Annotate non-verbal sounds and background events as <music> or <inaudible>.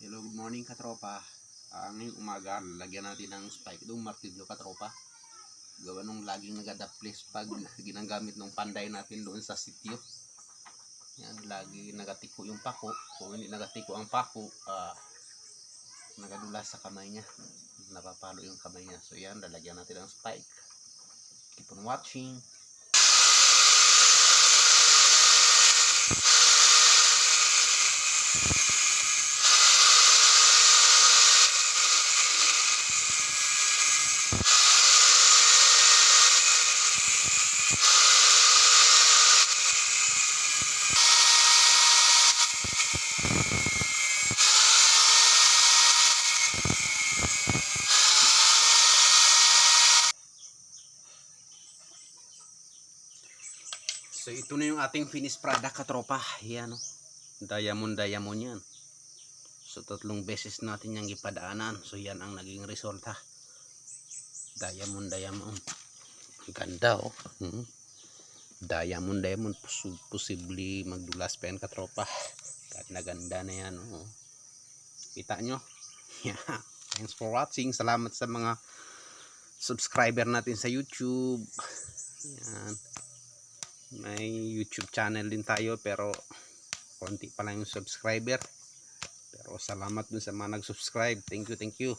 Hello, good morning katropa. Ah, ngayong umaga, lagyan natin ng spike doon, martilyo katropa. Gawa nung laging nagadaplis pag ginagamit ng panday natin doon sa sityo. Yan, lagi nagatiko yung pako. Kung hindi nagatiko ang pako, ah, nagadulas sa kamay niya. Napapalo yung kamay niya. So yan, lalagyan natin ng spike. Keep on watching. So ito na yung ating finished product katropa. Yan oh. Diamond diamond yan. So tatlong beses natin yung ipadaanan. So yan ang naging resulta. Diamond diamond. Ganda oh. Hmm. Diamond diamond Pos- posible magdulas pa yan katropa. Ganda ganda na yan oh. Kita nyo? <laughs> Yeah. Thanks for watching. Salamat sa mga subscriber natin sa YouTube. Yan may YouTube channel din tayo pero konti pa lang yung subscriber. Pero salamat dun sa mga nag-subscribe. Thank you thank you